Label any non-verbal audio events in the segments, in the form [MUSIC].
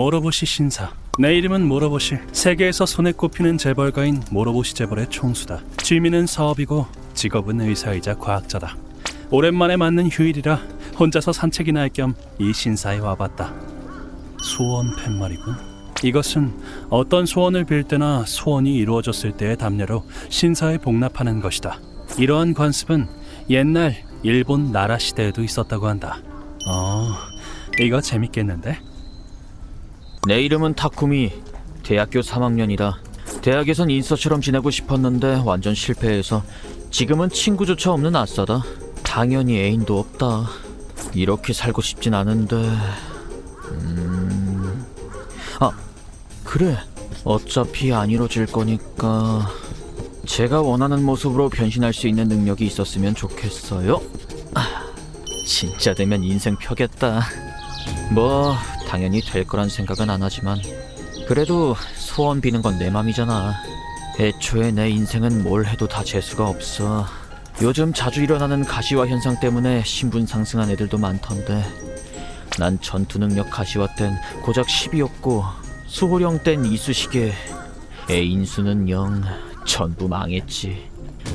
모로보시 신사. 내 이름은 모로보시. 세계에서 손에 꼽히는 재벌가인 모로보시 재벌의 총수다. 취미는 사업이고 직업은 의사이자 과학자다. 오랜만에 맞는 휴일이라 혼자서 산책이나 할 겸 이 신사에 와봤다. 소원 팻말이군. 이것은 어떤 소원을 빌 때나 소원이 이루어졌을 때의 담례로 신사에 복납하는 것이다. 이러한 관습은 옛날 일본 나라 시대에도 있었다고 한다. 어, 이거 재밌겠는데? 내 이름은 타쿠미. 대학교 3학년이다. 대학에선 인서처럼 지내고 싶었는데 완전 실패해서 지금은 친구조차 없는 아싸다. 당연히 애인도 없다. 이렇게 살고 싶진 않은데. 음. 아, 그래. 어차피 안 이뤄질 거니까 제가 원하는 모습으로 변신할 수 있는 능력이 있었으면 좋겠어요. 아, 진짜 되면 인생 펴겠다. 뭐 당연히 될 거란 생각은 안 하지만 그래도 소원 비는 건 내 맘이잖아. 애초에 내 인생은 뭘 해도 다 재수가 없어. 요즘 자주 일어나는 가시화 현상 때문에 신분 상승한 애들도 많던데 난 전투 능력 가시화 땐 고작 10이었고 수호령 땐 이쑤시개 애인 수는 0 전부 망했지.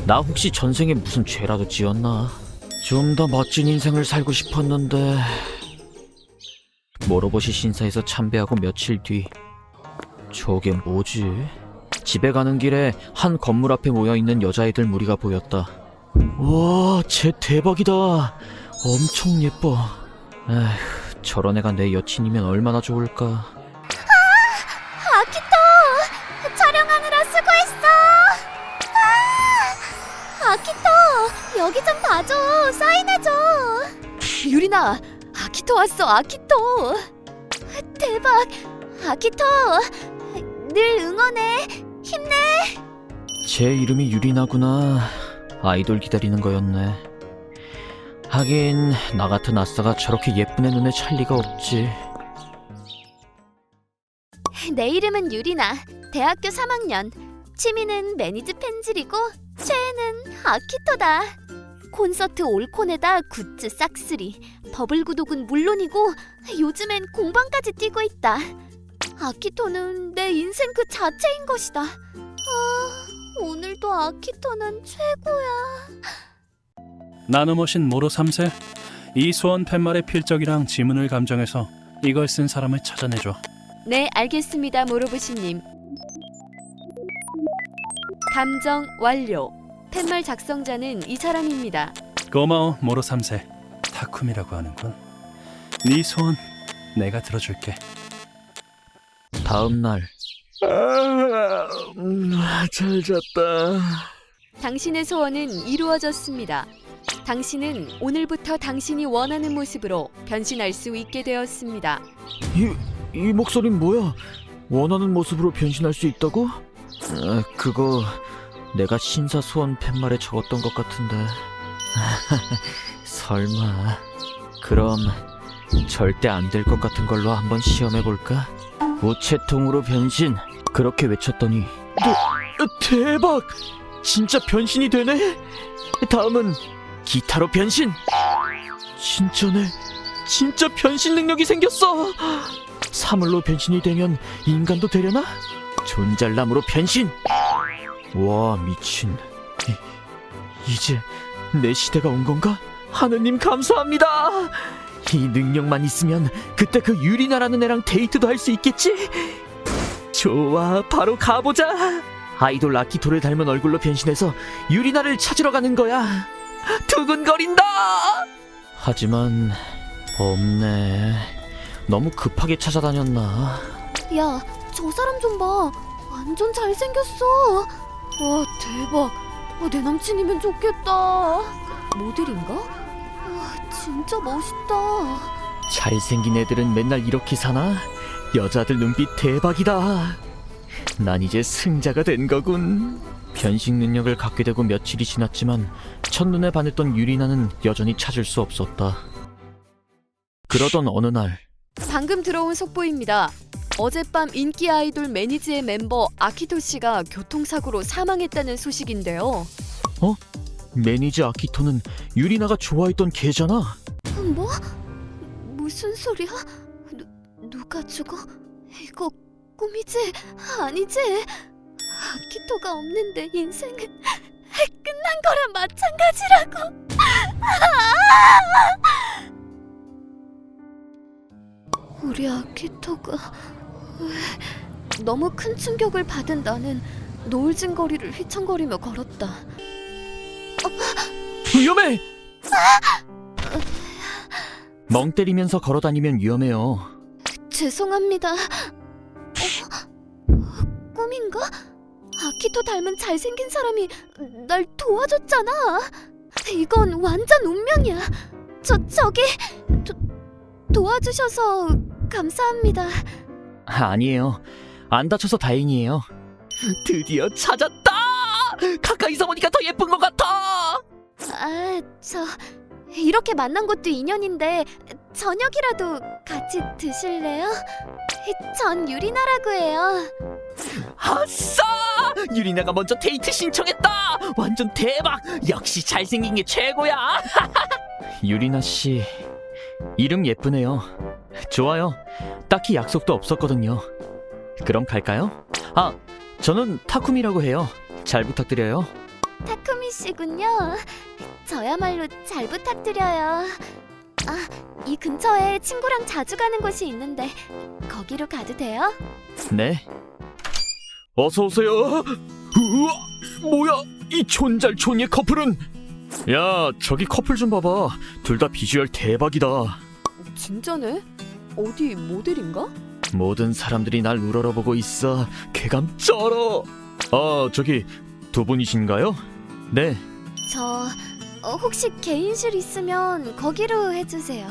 나 혹시 전생에 무슨 죄라도 지었나? 좀 더 멋진 인생을 살고 싶었는데 모로보시 신사에서 참배하고 며칠 뒤 저게 뭐지? 집에 가는 길에 한 건물 앞에 모여있는 여자애들 무리가 보였다 와, 쟤 대박이다 엄청 예뻐 에휴, 저런 애가 내 여친이면 얼마나 좋을까 아키토! 촬영하느라 수고했어! 아! 아키토! 여기 좀 봐줘! 사인해줘! 유리나! 아키토 왔어, 아키토! 대박! 아키토! 늘 응원해! 힘내! 제 이름이 유리나구나 아이돌 기다리는 거였네 하긴 나 같은 아싸가 저렇게 예쁜 애 눈에 찰 리가 없지 내 이름은 유리나. 대학교 3학년. 취미는 매니즈 펜질이고 최애는 아키토다. 콘서트 올콘에다 굿즈 싹쓸이. 버블 구독은 물론이고 요즘엔 공방까지 뛰고 있다. 아키토는 내 인생 그 자체인 것이다. 아, 오늘도 아키토는 최고야. 나눔오신 모로 3세. 이 소원 팻말의 필적이랑 지문을 감정해서 이걸 쓴 사람을 찾아내줘. 네, 알겠습니다, 모로보시님. 감정 완료. 팻말 작성자는 이 사람입니다. 고마워 모로 3세. 타쿠미라고 하는군. 네 소원 내가 들어줄게. 다음 날 아, 잘 잤다 당신의 소원은 이루어졌습니다. 당신은 오늘부터 당신이 원하는 모습으로 변신할 수 있게 되었습니다. 이, 이 목소린 뭐야? 원하는 모습으로 변신할 수 있다고? 아, 그거 내가 신사 소원 팻말에 적었던 것 같은데 [LAUGHS] 설마 그럼 절대 안 될 것 같은 걸로 한번 시험해 볼까? 우체통으로 변신 그렇게 외쳤더니 대, 대박! 진짜 변신이 되네? 다음은 기타로 변신! 진짜네 진짜 변신 능력이 생겼어! 사물로 변신이 되면 인간도 되려나? 존잘나무로 변신! 와 미친 이, 이제 내 시대가 온 건가? 하느님 감사합니다! 이 능력만 있으면 그때 그 유리나라는 애랑 데이트도 할 수 있겠지? 좋아 바로 가보자! 아이돌 아키토를 닮은 얼굴로 변신해서 유리나를 찾으러 가는 거야 두근거린다! 하지만 없네 너무 급하게 찾아다녔나 야, 저 사람 좀 봐. 완전 잘생겼어. 와, 대박. 어, 내 남친이면 좋겠다. 모델인가? 와, 진짜 멋있다. 잘생긴 애들은 맨날 이렇게 사나? 여자들 눈빛 대박이다. 난 이제 승자가 된 거군. 변신 능력을 갖게 되고 며칠이 지났지만 첫눈에 반했던 유리나는 여전히 찾을 수 없었다. 그러던 어느 날 방금 들어온 속보입니다. 어젯밤 인기 아이돌 매니즈의 멤버 아키토 씨가 교통사고로 사망했다는 소식인데요. 매니저 아키토는 유리나가 좋아했던 걔잖아. 뭐? 무슨 소리야? 누, 누가 죽어? 이거 꿈이지? 아니지? 아키토가 없는데 인생은 [LAUGHS] 끝난 거랑 마찬가지라고. [LAUGHS] 우리 아키토가 왜 너무 큰 충격을 받은 나는 노을진 거리를 휘청거리며 걸었다. 위험해! 멍 때리면서 걸어 다니면 위험해요. 죄송합니다. 어? 꿈인가? 아키토 닮은 잘생긴 사람이 날 도와줬잖아. 이건 완전 운명이야. 저 저기 도, 도와주셔서 감사합니다. [LAUGHS] 아니에요. 안 다쳐서 다행이에요. 드디어 찾았다! 가까이서 보니까 더 예쁜 것 같아! 아, 저 이렇게 만난 것도 인연인데 저녁이라도 같이 드실래요? 전 유리나라고 해요. 아싸! 유리나가 먼저 데이트 신청했다! 완전 대박! 역시 잘생긴 게 최고야! [LAUGHS] 유리나 씨, 이름 예쁘네요. 좋아요. 딱히 약속도 없었거든요. 그럼 갈까요? 아, 저는 타쿠미라고 해요. 잘 부탁드려요. 타쿠미 씨군요. 저야말로 잘 부탁드려요. 아, 이 근처에 친구랑 자주 가는 곳이 있는데 거기로 가도 돼요? 네. 어서 오세요. 우와, 뭐야? 이 촌잘촌이의 커플은? 야, 저기 커플 좀 봐봐. 둘 다 비주얼 대박이다. 진짜네? 어디 모델인가? 모든 사람들이 날 우러러보고 있어. 쾌감 쩔어. 아, 저기 두 분이신가요? 네. 저 어, 혹시 개인실 있으면 거기로 해주세요.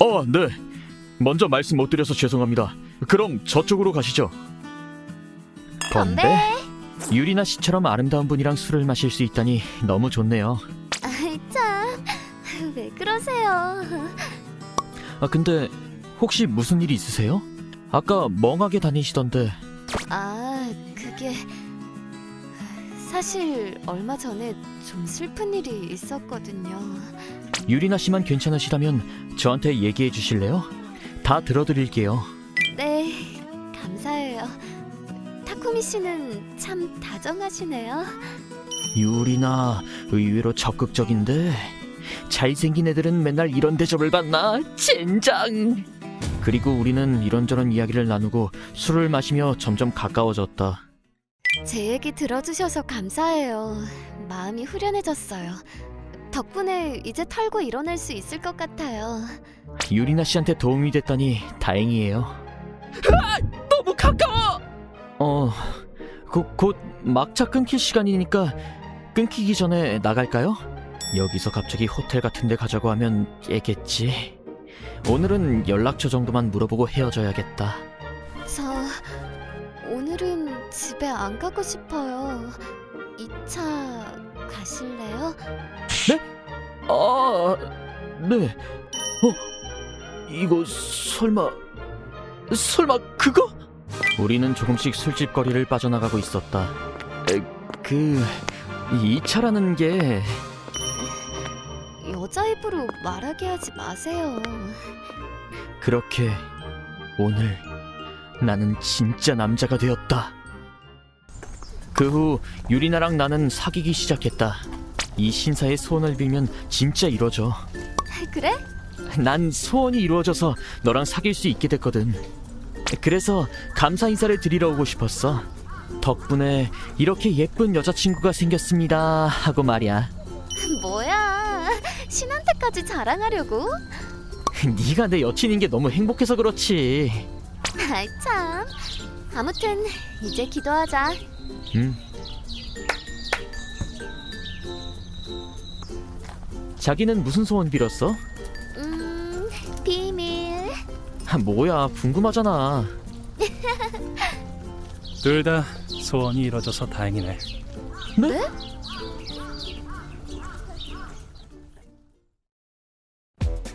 어, 네. 먼저 말씀 못 드려서 죄송합니다. 그럼 저쪽으로 가시죠. 유리나 씨처럼 아름다운 분이랑 술을 마실 수 있다니 너무 좋네요. 아이 참, 왜 그러세요? 아, 근데 혹시 무슨 일 있으세요? 아까 멍하게 다니시던데. 아, 그게 사실 얼마 전에 좀 슬픈 일이 있었거든요. 유리나 씨만 괜찮으시다면 저한테 얘기해 주실래요? 다 들어드릴게요. 네, 감사해요. 타쿠미 씨는 참 다정하시네요. 유리나 의외로 적극적인데 잘생긴 애들은 맨날 이런 대접을 받나? 젠장. 그리고 우리는 이런저런 이야기를 나누고 술을 마시며 점점 가까워졌다. 제 얘기 들어주셔서 감사해요. 마음이 후련해졌어요. 덕분에 이제 털고 일어날 수 있을 것 같아요. 유리나 씨한테 도움이 됐다니 다행이에요. 너무 가까워. 어, 곧, 곧 막차 끊길 시간이니까 끊기기 전에 나갈까요? 여기서 갑자기 호텔 같은 데 가자고 하면 깨겠지. 오늘은 연락처 정도만 물어보고 헤어져야겠다. 저 오늘은 집에 안 가고 싶어요. 이차 가실래요? 아, 네. 어, 이거 설마, 설마 그거? 우리는 조금씩 술집 거리를 빠져나가고 있었다. 에, 그, 이 차라는 게 여자 입으로 말하게 하지 마세요. 그렇게 오늘 나는 진짜 남자가 되었다. 그 후 유리나랑 나는 사귀기 시작했다. 이 신사의 소원을 빌면 진짜 이루어져. 그래? 난 소원이 이루어져서 너랑 사귈 수 있게 됐거든. 그래서 감사 인사를 드리러 오고 싶었어. 덕분에 이렇게 예쁜 여자친구가 생겼습니다 하고 말이야. 뭐야? 신한테까지 자랑하려고? 네가 내 여친인 게 너무 행복해서 그렇지. 아이 참. 아무튼 이제 기도하자. 음. 자기는 무슨 소원 빌었어? 음, 비밀. 아, 뭐야 궁금하잖아. [LAUGHS] 둘 다 소원이 이뤄져서 다행이네.